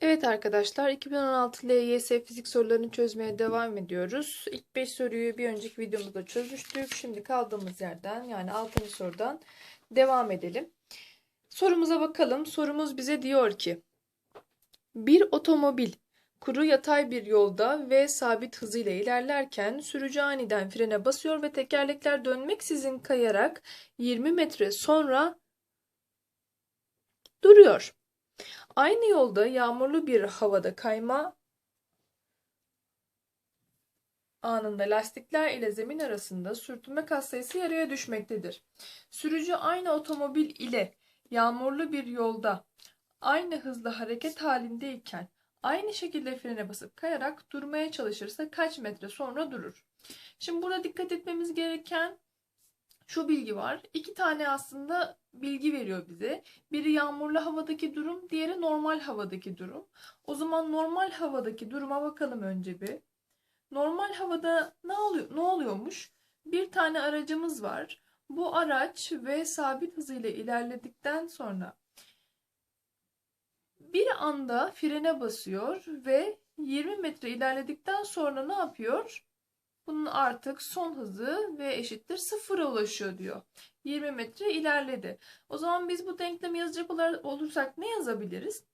Evet arkadaşlar 2016 LYS fizik sorularını çözmeye devam ediyoruz. İlk 5 soruyu bir önceki videomuzda çözmüştük. Şimdi kaldığımız yerden yani 6. sorudan devam edelim. Sorumuza bakalım. Sorumuz bize diyor ki bir otomobil kuru yatay bir yolda ve sabit hızıyla ilerlerken sürücü aniden frene basıyor ve tekerlekler dönmeksizin kayarak 20 metre sonra duruyor. Aynı yolda yağmurlu bir havada kayma anında lastikler ile zemin arasında sürtünme katsayısı yarıya düşmektedir. Sürücü aynı otomobil ile yağmurlu bir yolda aynı hızla hareket halindeyken aynı şekilde frene basıp kayarak durmaya çalışırsa kaç metre sonra durur? Şimdi burada dikkat etmemiz gereken şu bilgi var. İki tane aslında bilgi veriyor bize. Biri yağmurlu havadaki durum, diğeri normal havadaki durum. O zaman normal havadaki duruma bakalım önce bir. Normal havada ne oluyor ne oluyormuş? Bir tane aracımız var. Bu araç ve sabit hızıyla ilerledikten sonra bir anda frene basıyor ve 20 metre ilerledikten sonra ne yapıyor? Bunun artık son hızı ve eşittir sıfıra ulaşıyor diyor. 20 metre ilerledi. O zaman biz bu denklemi yazacak olursak ne yazabiliriz?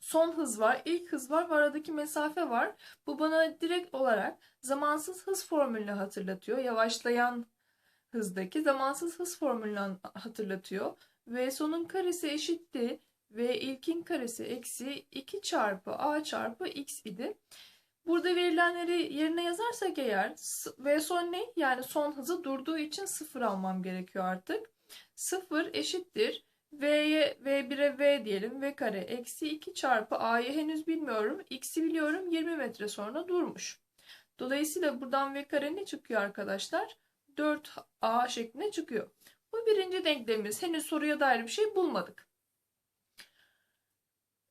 Son hız var, ilk hız var ve aradaki mesafe var. Bu bana direkt olarak zamansız hız formülünü hatırlatıyor. Yavaşlayan hızdaki zamansız hız formülünü hatırlatıyor. Ve sonun karesi eşitti ve ilkin karesi eksi 2 çarpı a çarpı x idi. Burada verilenleri yerine yazarsak eğer v son ne? Yani son hızı durduğu için sıfır almam gerekiyor artık. Sıfır eşittir. V'ye V1'e V diyelim. V kare eksi 2 çarpı A'yı henüz bilmiyorum. X'i biliyorum 20 metre sonra durmuş. Dolayısıyla buradan V kare ne çıkıyor arkadaşlar? 4A şeklinde çıkıyor. Bu birinci denklemimiz. Henüz soruya dair bir şey bulmadık.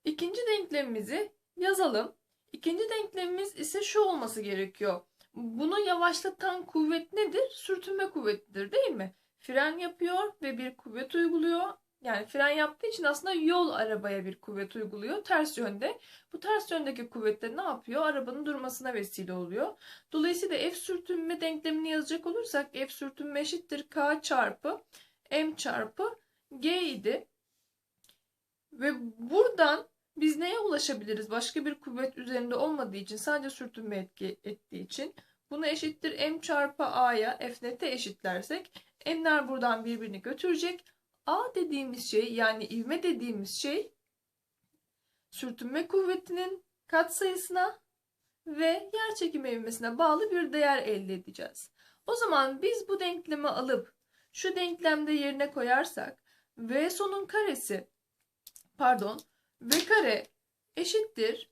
İkinci denklemimizi yazalım. İkinci denklemimiz ise şu olması gerekiyor. Bunu yavaşlatan kuvvet nedir? Sürtünme kuvvetidir değil mi? Fren yapıyor ve bir kuvvet uyguluyor. Yani fren yaptığı için aslında yol arabaya bir kuvvet uyguluyor ters yönde. Bu ters yöndeki kuvvet de ne yapıyor? Arabanın durmasına vesile oluyor. Dolayısıyla F sürtünme denklemini yazacak olursak F sürtünme eşittir K çarpı M çarpı G idi. Ve buradan biz neye ulaşabiliriz? Başka bir kuvvet üzerinde olmadığı için sadece sürtünme etki ettiği için bunu eşittir m çarpı a'ya f net'e eşitlersek m'ler buradan birbirini götürecek. A dediğimiz şey yani ivme dediğimiz şey sürtünme kuvvetinin katsayısına ve yer çekimi ivmesine bağlı bir değer elde edeceğiz. O zaman biz bu denklemi alıp şu denklemde yerine koyarsak v sonun karesi pardon v kare eşittir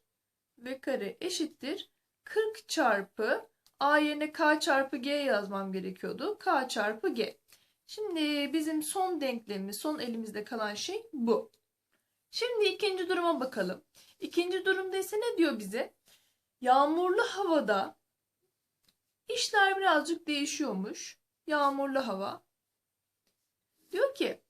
v kare eşittir 40 çarpı a yerine k çarpı g yazmam gerekiyordu. k çarpı g. Şimdi bizim son denklemimiz, son elimizde kalan şey bu. Şimdi ikinci duruma bakalım. İkinci durumda ise ne diyor bize? Yağmurlu havada işler birazcık değişiyormuş. Yağmurlu hava. Diyor ki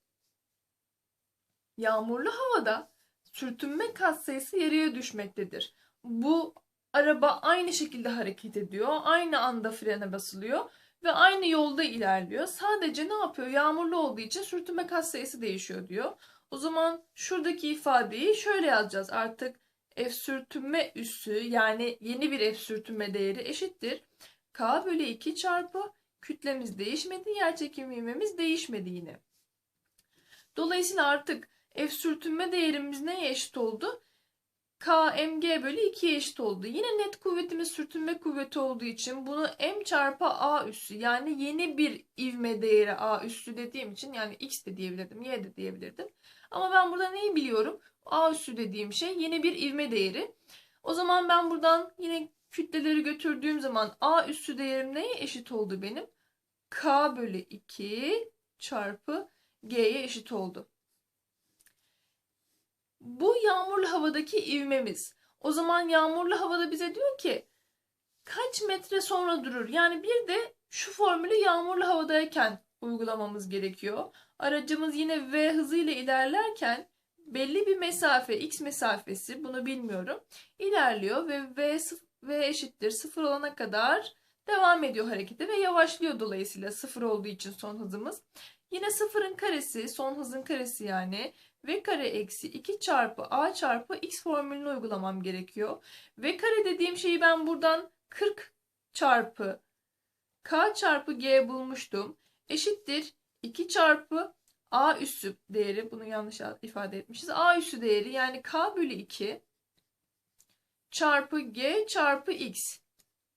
yağmurlu havada sürtünme katsayısı yarıya düşmektedir. Bu araba aynı şekilde hareket ediyor. Aynı anda frene basılıyor ve aynı yolda ilerliyor. Sadece ne yapıyor? Yağmurlu olduğu için sürtünme katsayısı değişiyor diyor. O zaman şuradaki ifadeyi şöyle yazacağız. Artık F sürtünme üssü yani yeni bir F sürtünme değeri eşittir. K bölü 2 çarpı kütlemiz değişmedi. Yerçekim ivmemiz değişmedi yine. Dolayısıyla artık F sürtünme değerimiz neye eşit oldu? KMG bölü 2'ye eşit oldu. Yine net kuvvetimiz sürtünme kuvveti olduğu için bunu M çarpı A üssü yani yeni bir ivme değeri A üssü dediğim için yani X de diyebilirdim, Y de diyebilirdim. Ama ben burada neyi biliyorum? A üssü dediğim şey yeni bir ivme değeri. O zaman ben buradan yine kütleleri götürdüğüm zaman A üssü değerim neye eşit oldu benim? K bölü 2 çarpı G'ye eşit oldu. Bu yağmurlu havadaki ivmemiz. O zaman yağmurlu havada bize diyor ki kaç metre sonra durur? Yani bir de şu formülü yağmurlu havadayken uygulamamız gerekiyor. Aracımız yine V hızıyla ilerlerken belli bir mesafe x mesafesi bunu bilmiyorum ilerliyor ve v, v eşittir sıfır olana kadar devam ediyor harekete ve yavaşlıyor dolayısıyla sıfır olduğu için son hızımız. Yine sıfırın karesi son hızın karesi yani v kare eksi 2 çarpı a çarpı x formülünü uygulamam gerekiyor. v kare dediğim şeyi ben buradan 40 çarpı k çarpı g bulmuştum. Eşittir 2 çarpı a üssü değeri bunu yanlış ifade etmişiz. a üssü değeri yani k bölü 2 çarpı g çarpı x.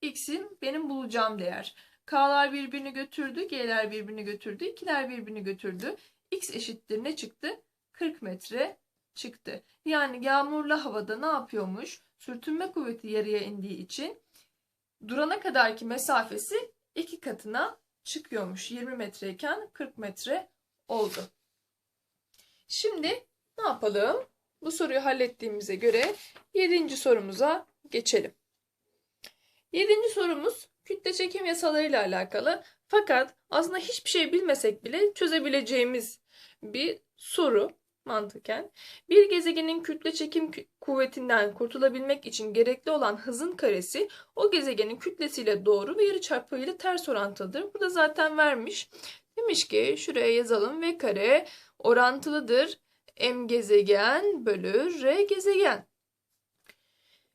x'in benim bulacağım değer. k'lar birbirini götürdü, g'ler birbirini götürdü, 2'ler birbirini götürdü. x eşittir ne çıktı? 40 metre çıktı. Yani yağmurlu havada ne yapıyormuş? Sürtünme kuvveti yarıya indiği için durana kadarki mesafesi iki katına çıkıyormuş. 20 metreyken 40 metre oldu. Şimdi ne yapalım? Bu soruyu hallettiğimize göre 7. sorumuza geçelim. 7. sorumuz kütle çekim yasalarıyla alakalı. Fakat aslında hiçbir şey bilmesek bile çözebileceğimiz bir soru mantıken. Bir gezegenin kütle çekim kuvvetinden kurtulabilmek için gerekli olan hızın karesi o gezegenin kütlesiyle doğru ve yarıçapıyla ters orantılıdır. Burada zaten vermiş. Demiş ki şuraya yazalım v kare orantılıdır m gezegen bölü r gezegen.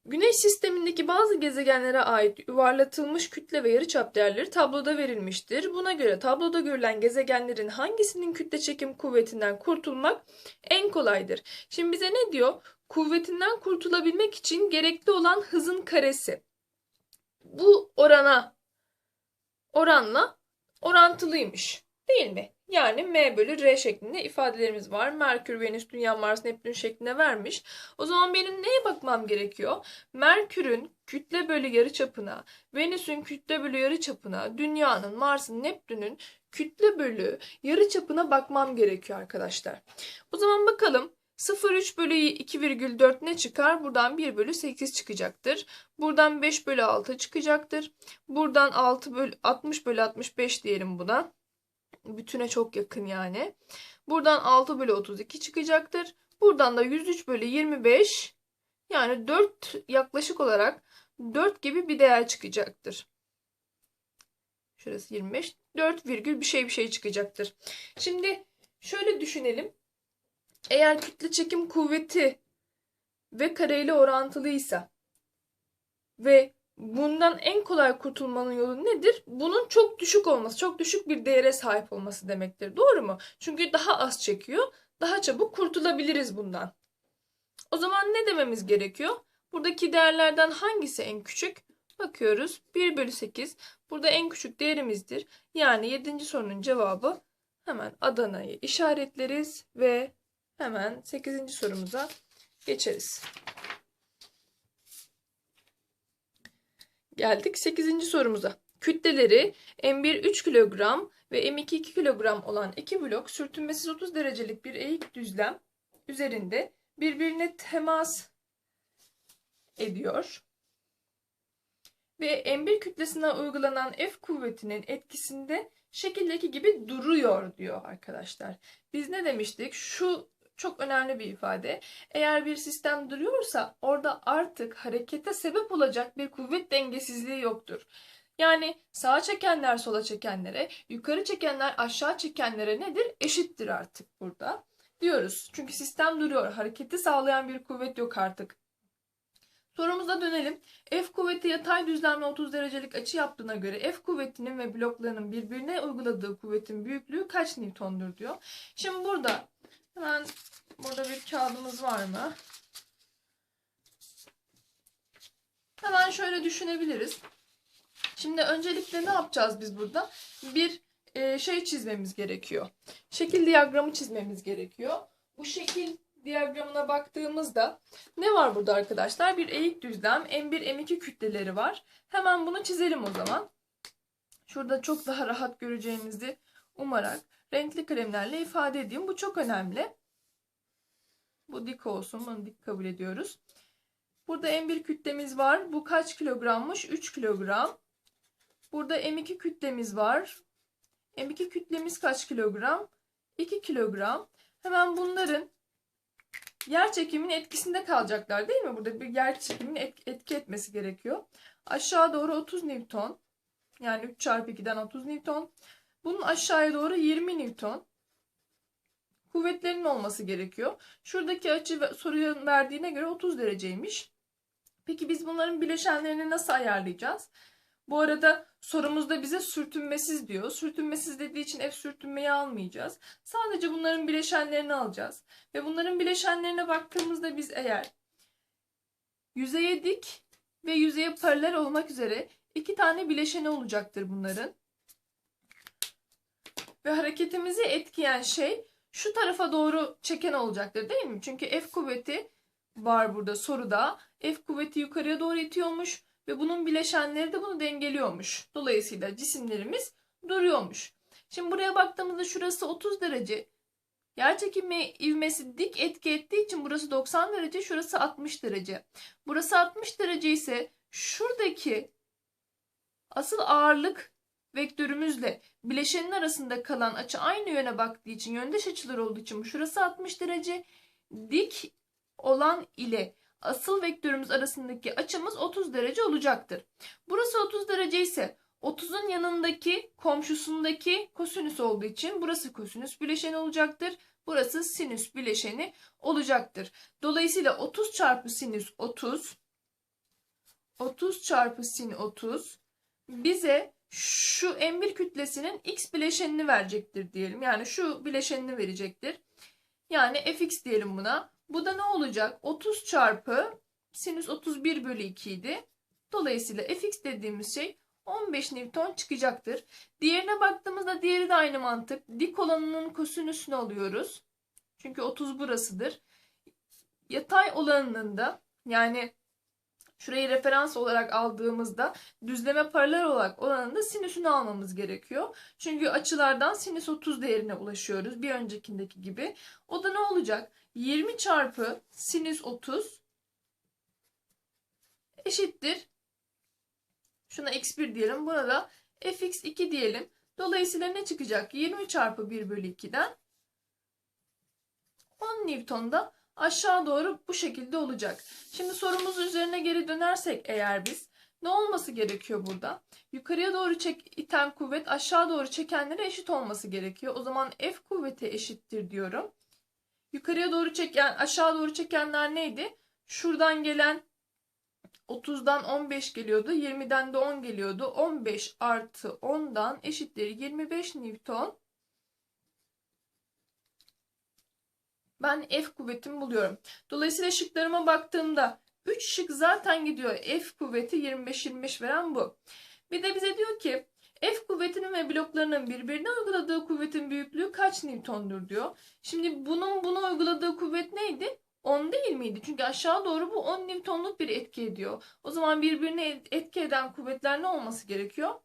Güneş sistemindeki bazı gezegenlere ait yuvarlatılmış kütle ve yarıçap değerleri tabloda verilmiştir. Buna göre tabloda görülen gezegenlerin hangisinin kütle çekim kuvvetinden kurtulmak en kolaydır? Şimdi bize ne diyor? Kuvvetinden kurtulabilmek için gerekli olan hızın karesi. Bu orana oranla orantılıymış. Değil mi? Yani M bölü R şeklinde ifadelerimiz var. Merkür, Venüs, Dünya, Mars, Neptün şeklinde vermiş. O zaman benim neye bakmam gerekiyor? Merkür'ün kütle bölü yarıçapına, Venüs'ün kütle bölü yarıçapına, Dünya'nın, Mars'ın, Neptün'ün kütle bölü yarıçapına bakmam gerekiyor arkadaşlar. O zaman bakalım 0,3 bölü 2,4 ne çıkar? Buradan 1 bölü 8 çıkacaktır. Buradan 5 bölü 6 çıkacaktır. Buradan 6 bölü 60 bölü 65 diyelim buna. Bütüne çok yakın yani. Buradan 6 bölü 32 çıkacaktır. Buradan da 103 bölü 25 yani 4 yaklaşık olarak 4 gibi bir değer çıkacaktır. Şurası 25. 4 virgül bir şey bir şey çıkacaktır. Şimdi şöyle düşünelim. Eğer kütle çekim kuvveti ve kareyle orantılıysa ve bundan en kolay kurtulmanın yolu nedir? Bunun çok düşük olması, çok düşük bir değere sahip olması demektir. Doğru mu? Çünkü daha az çekiyor, daha çabuk kurtulabiliriz bundan. O zaman ne dememiz gerekiyor? Buradaki değerlerden hangisi en küçük? Bakıyoruz. 1 bölü 8. Burada en küçük değerimizdir. Yani 7. sorunun cevabı hemen Adana'yı işaretleriz ve hemen 8. sorumuza geçeriz. Geldik 8. sorumuza. Kütleleri M1 3 kilogram ve M2 2 kilogram olan iki blok sürtünmesiz 30 derecelik bir eğik düzlem üzerinde birbirine temas ediyor. Ve M1 kütlesine uygulanan F kuvvetinin etkisinde şekildeki gibi duruyor diyor arkadaşlar. Biz ne demiştik? Şu çok önemli bir ifade. Eğer bir sistem duruyorsa orada artık harekete sebep olacak bir kuvvet dengesizliği yoktur. Yani sağa çekenler sola çekenlere, yukarı çekenler aşağı çekenlere nedir? Eşittir artık burada diyoruz. Çünkü sistem duruyor. Hareketi sağlayan bir kuvvet yok artık. Sorumuza dönelim. F kuvveti yatay düzlemle 30 derecelik açı yaptığına göre F kuvvetinin ve bloklarının birbirine uyguladığı kuvvetin büyüklüğü kaç Newton'dur diyor. Şimdi burada hemen burada bir kağıdımız var mı? Hemen şöyle düşünebiliriz. Şimdi öncelikle ne yapacağız biz burada? Bir e, şey çizmemiz gerekiyor. Şekil diyagramı çizmemiz gerekiyor. Bu şekil diyagramına baktığımızda ne var burada arkadaşlar? Bir eğik düzlem M1 M2 kütleleri var. Hemen bunu çizelim o zaman. Şurada çok daha rahat göreceğimizi umarak renkli kalemlerle ifade edeyim. Bu çok önemli. Bu dik olsun. Bunu dik kabul ediyoruz. Burada M1 kütlemiz var. Bu kaç kilogrammış? 3 kilogram. Burada M2 kütlemiz var. M2 kütlemiz kaç kilogram? 2 kilogram. Hemen bunların yer çekiminin etkisinde kalacaklar değil mi? Burada bir yer çekiminin et- etki etmesi gerekiyor. Aşağı doğru 30 Newton. Yani 3 çarpı 2'den 30 Newton. Bunun aşağıya doğru 20 Newton. Kuvvetlerinin olması gerekiyor. Şuradaki açı soruya verdiğine göre 30 dereceymiş. Peki biz bunların bileşenlerini nasıl ayarlayacağız? Bu arada sorumuzda bize sürtünmesiz diyor. Sürtünmesiz dediği için F sürtünmeyi almayacağız. Sadece bunların bileşenlerini alacağız. Ve bunların bileşenlerine baktığımızda biz eğer yüzeye dik ve yüzeye paralel olmak üzere iki tane bileşeni olacaktır bunların. Ve hareketimizi etkileyen şey şu tarafa doğru çeken olacaktır değil mi? Çünkü F kuvveti var burada soruda. F kuvveti yukarıya doğru itiyormuş ve bunun bileşenleri de bunu dengeliyormuş. Dolayısıyla cisimlerimiz duruyormuş. Şimdi buraya baktığımızda şurası 30 derece. Yerçekimi ivmesi dik etki ettiği için burası 90 derece, şurası 60 derece. Burası 60 derece ise şuradaki asıl ağırlık vektörümüzle bileşenin arasında kalan açı aynı yöne baktığı için yöndeş açılar olduğu için şurası 60 derece. Dik olan ile asıl vektörümüz arasındaki açımız 30 derece olacaktır. Burası 30 derece ise 30'un yanındaki komşusundaki kosinüs olduğu için burası kosinüs bileşeni olacaktır. Burası sinüs bileşeni olacaktır. Dolayısıyla 30 çarpı sinüs 30 30 çarpı sin 30 bize şu M1 kütlesinin x bileşenini verecektir diyelim. Yani şu bileşenini verecektir. Yani fx diyelim buna. Bu da ne olacak? 30 çarpı sinüs 31 bölü 2 idi. Dolayısıyla fx dediğimiz şey 15 Newton çıkacaktır. Diğerine baktığımızda diğeri de aynı mantık. Dik olanının kosinüsünü alıyoruz. Çünkü 30 burasıdır. Yatay olanının da yani şurayı referans olarak aldığımızda düzleme paralel olarak olanın da sinüsünü almamız gerekiyor. Çünkü açılardan sinüs 30 değerine ulaşıyoruz. Bir öncekindeki gibi. O da ne olacak? 20 çarpı sinüs 30 eşittir. Şuna x1 diyelim. Buna da fx2 diyelim. Dolayısıyla ne çıkacak? 20 çarpı 1 bölü 2'den 10 Newton da aşağı doğru bu şekilde olacak. Şimdi sorumuz üzerine geri dönersek eğer biz ne olması gerekiyor burada? Yukarıya doğru çek, iten kuvvet aşağı doğru çekenlere eşit olması gerekiyor. O zaman F kuvveti eşittir diyorum. Yukarıya doğru çeken, aşağı doğru çekenler neydi? Şuradan gelen 30'dan 15 geliyordu. 20'den de 10 geliyordu. 15 artı 10'dan eşittir 25 Newton. Ben F kuvvetimi buluyorum. Dolayısıyla şıklarıma baktığımda 3 şık zaten gidiyor. F kuvveti 25-25 veren bu. Bir de bize diyor ki F kuvvetinin ve bloklarının birbirine uyguladığı kuvvetin büyüklüğü kaç Newton'dur diyor. Şimdi bunun buna uyguladığı kuvvet neydi? 10 değil miydi? Çünkü aşağı doğru bu 10 Newton'luk bir etki ediyor. O zaman birbirine etki eden kuvvetler ne olması gerekiyor?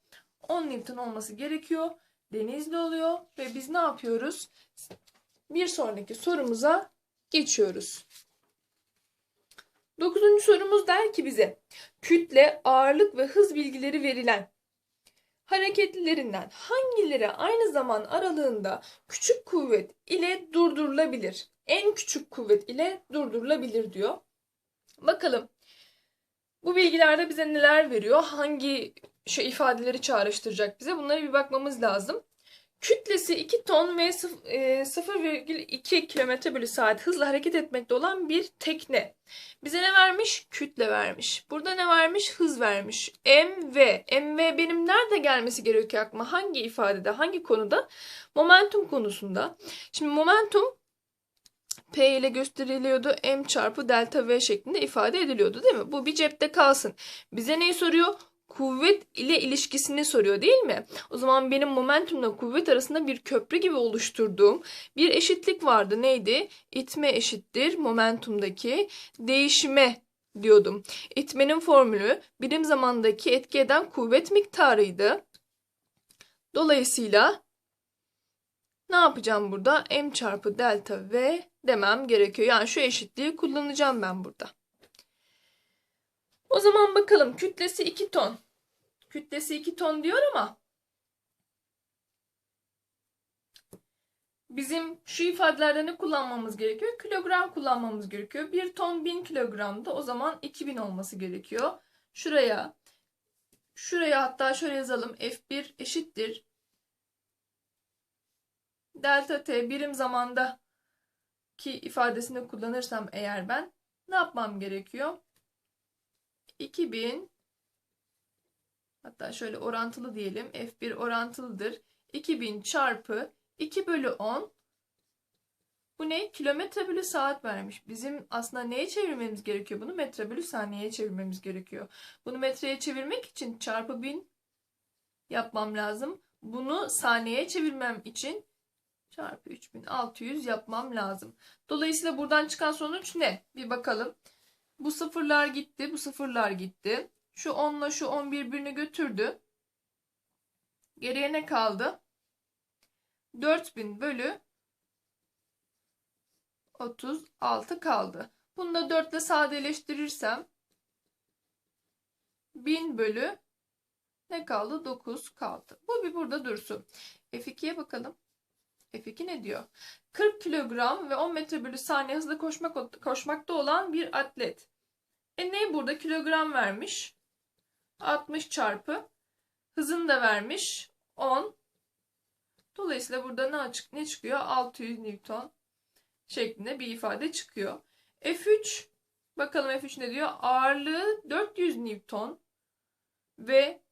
10 Newton olması gerekiyor. Denizli oluyor ve biz ne yapıyoruz? Bir sonraki sorumuza geçiyoruz. Dokuzuncu sorumuz der ki bize kütle, ağırlık ve hız bilgileri verilen hareketlilerinden hangileri aynı zaman aralığında küçük kuvvet ile durdurulabilir? En küçük kuvvet ile durdurulabilir diyor. Bakalım bu bilgilerde bize neler veriyor? Hangi şu ifadeleri çağrıştıracak bize? Bunlara bir bakmamız lazım. Kütlesi 2 ton ve 0,2 km bölü saat hızla hareket etmekte olan bir tekne. Bize ne vermiş? Kütle vermiş. Burada ne vermiş? Hız vermiş. mv. mv benim nerede gelmesi gerekiyor aklıma? Hangi ifadede? Hangi konuda? Momentum konusunda. Şimdi momentum P ile gösteriliyordu. M çarpı delta V şeklinde ifade ediliyordu değil mi? Bu bir cepte kalsın. Bize neyi soruyor? Kuvvet ile ilişkisini soruyor değil mi? O zaman benim momentumla kuvvet arasında bir köprü gibi oluşturduğum bir eşitlik vardı. Neydi? İtme eşittir momentumdaki değişime diyordum. İtmenin formülü birim zamandaki etki eden kuvvet miktarıydı. Dolayısıyla ne yapacağım burada? M çarpı delta V demem gerekiyor. Yani şu eşitliği kullanacağım ben burada. O zaman bakalım kütlesi 2 ton. Kütlesi 2 ton diyor ama bizim şu ifadelerde ne kullanmamız gerekiyor? Kilogram kullanmamız gerekiyor. 1 ton 1000 kilogramda o zaman 2000 olması gerekiyor. Şuraya şuraya hatta şöyle yazalım. F1 eşittir. Delta T birim zamanda ki ifadesini kullanırsam eğer ben ne yapmam gerekiyor? 2000 hatta şöyle orantılı diyelim. F1 orantılıdır. 2000 çarpı 2 bölü 10 bu ne? Kilometre bölü saat vermiş. Bizim aslında neye çevirmemiz gerekiyor bunu? Metre bölü saniyeye çevirmemiz gerekiyor. Bunu metreye çevirmek için çarpı 1000 yapmam lazım. Bunu saniyeye çevirmem için çarpı 3600 yapmam lazım. Dolayısıyla buradan çıkan sonuç ne? Bir bakalım. Bu sıfırlar gitti, bu sıfırlar gitti. Şu 10 ile şu 10 birbirini götürdü. Geriye ne kaldı? 4000 bölü 36 kaldı. Bunu da 4 ile sadeleştirirsem 1000 bölü ne kaldı? 9 kaldı. Bu bir burada dursun. F2'ye bakalım. F2 ne diyor? 40 kilogram ve 10 metre bölü saniye hızla koşmak, koşmakta olan bir atlet. E ne burada? Kilogram vermiş. 60 çarpı. Hızını da vermiş. 10. Dolayısıyla burada ne, açık, ne çıkıyor? 600 Newton şeklinde bir ifade çıkıyor. F3 bakalım F3 ne diyor? Ağırlığı 400 Newton ve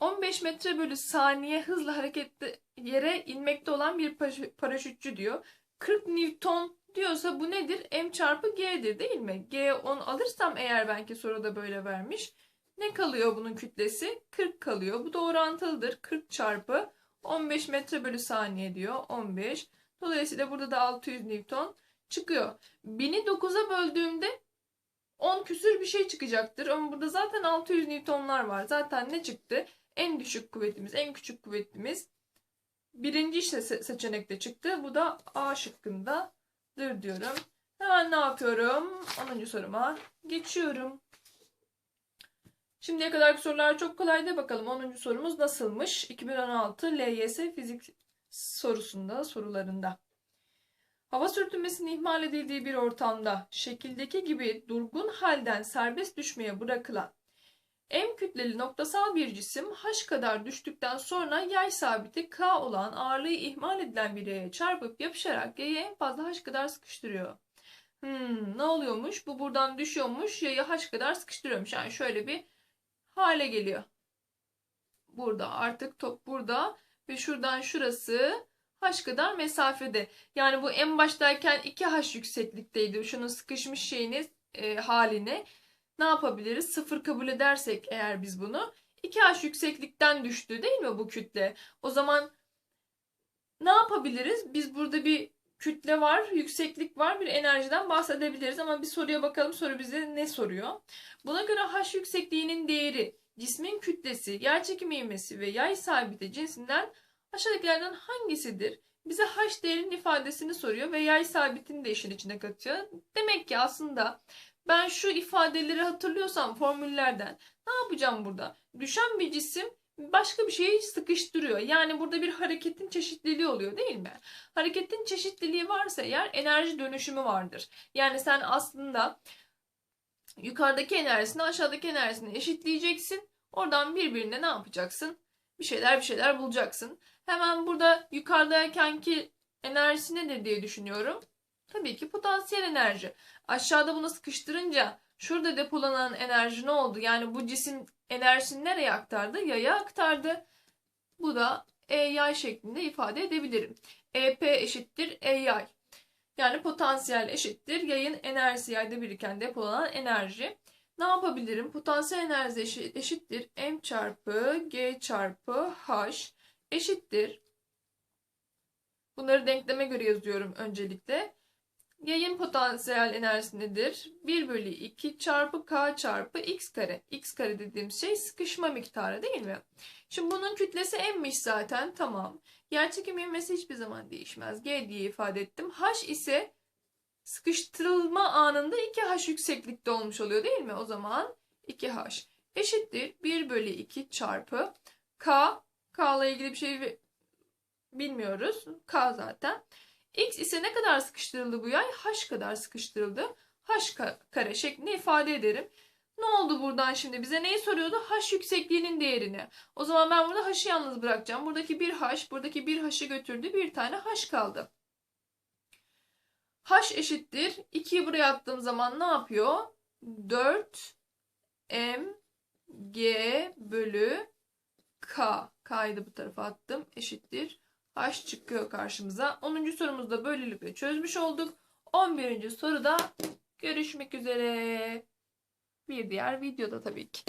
15 metre bölü saniye hızla harekette yere inmekte olan bir paraşütçü diyor. 40 Newton diyorsa bu nedir? M çarpı G'dir değil mi? G 10 alırsam eğer belki soruda böyle vermiş. Ne kalıyor bunun kütlesi? 40 kalıyor. Bu da orantılıdır. 40 çarpı 15 metre bölü saniye diyor. 15. Dolayısıyla burada da 600 Newton çıkıyor. 1000'i 9'a böldüğümde 10 küsür bir şey çıkacaktır. Ama burada zaten 600 Newtonlar var. Zaten ne çıktı? En düşük kuvvetimiz, en küçük kuvvetimiz birinci işte seçenekte çıktı. Bu da A şıkkındadır diyorum. Hemen ne yapıyorum? 10. soruma geçiyorum. Şimdiye kadarki sorular çok kolaydı. Bakalım 10. sorumuz nasılmış? 2016 LYS fizik sorusunda, sorularında. Hava sürtünmesinin ihmal edildiği bir ortamda şekildeki gibi durgun halden serbest düşmeye bırakılan M kütleli noktasal bir cisim H kadar düştükten sonra yay sabiti K olan ağırlığı ihmal edilen bir yaya çarpıp yapışarak yayı en fazla H kadar sıkıştırıyor. Hmm, ne oluyormuş? Bu buradan düşüyormuş, yayı H kadar sıkıştırıyormuş. Yani şöyle bir hale geliyor. Burada artık top burada ve şuradan şurası H kadar mesafede. Yani bu en baştayken 2H yükseklikteydi. Şunun sıkışmış şeyini e, halini ne yapabiliriz? Sıfır kabul edersek eğer biz bunu 2H yükseklikten düştü değil mi bu kütle? O zaman ne yapabiliriz? Biz burada bir kütle var, yükseklik var, bir enerjiden bahsedebiliriz ama bir soruya bakalım soru bize ne soruyor? Buna göre H yüksekliğinin değeri cismin kütlesi, yerçekim ivmesi ve yay sabiti cinsinden aşağıdakilerden hangisidir? Bize H değerinin ifadesini soruyor ve yay sabitini de işin içine katıyor. Demek ki aslında ben şu ifadeleri hatırlıyorsam formüllerden ne yapacağım burada? Düşen bir cisim başka bir şeyi sıkıştırıyor. Yani burada bir hareketin çeşitliliği oluyor değil mi? Hareketin çeşitliliği varsa eğer enerji dönüşümü vardır. Yani sen aslında yukarıdaki enerjisini aşağıdaki enerjisini eşitleyeceksin. Oradan birbirine ne yapacaksın? Bir şeyler bir şeyler bulacaksın. Hemen burada yukarıdayken ki enerjisi nedir diye düşünüyorum. Tabii ki potansiyel enerji. Aşağıda bunu sıkıştırınca şurada depolanan enerji ne oldu? Yani bu cisim enerjisini nereye aktardı? Yaya aktardı. Bu da E yay şeklinde ifade edebilirim. EP eşittir E yay. Yani potansiyel eşittir yayın enerjisi yayda biriken depolanan enerji. Ne yapabilirim? Potansiyel enerji eşittir m çarpı g çarpı h eşittir. Bunları denkleme göre yazıyorum öncelikle. Yayın potansiyel enerjisi nedir? 1 bölü 2 çarpı k çarpı x kare. x kare dediğim şey sıkışma miktarı değil mi? Şimdi bunun kütlesi m'miş zaten tamam. Yerçekim ivmesi hiçbir zaman değişmez. G diye ifade ettim. H ise sıkıştırılma anında 2H yükseklikte olmuş oluyor değil mi? O zaman 2H eşittir 1 bölü 2 çarpı K. K ile ilgili bir şey Bilmiyoruz. K zaten. X ise ne kadar sıkıştırıldı bu yay? H kadar sıkıştırıldı. H ka- kare şeklinde ifade ederim. Ne oldu buradan şimdi? Bize neyi soruyordu? H yüksekliğinin değerini. O zaman ben burada H'ı yalnız bırakacağım. Buradaki bir H, buradaki bir H'ı götürdü. Bir tane H kaldı. H eşittir. 2'yi buraya attığım zaman ne yapıyor? 4 M G bölü K. K'yı bu tarafa attım. Eşittir. H çıkıyor karşımıza. 10. sorumuzda böylelikle çözmüş olduk. 11. soruda görüşmek üzere. Bir diğer videoda tabii ki.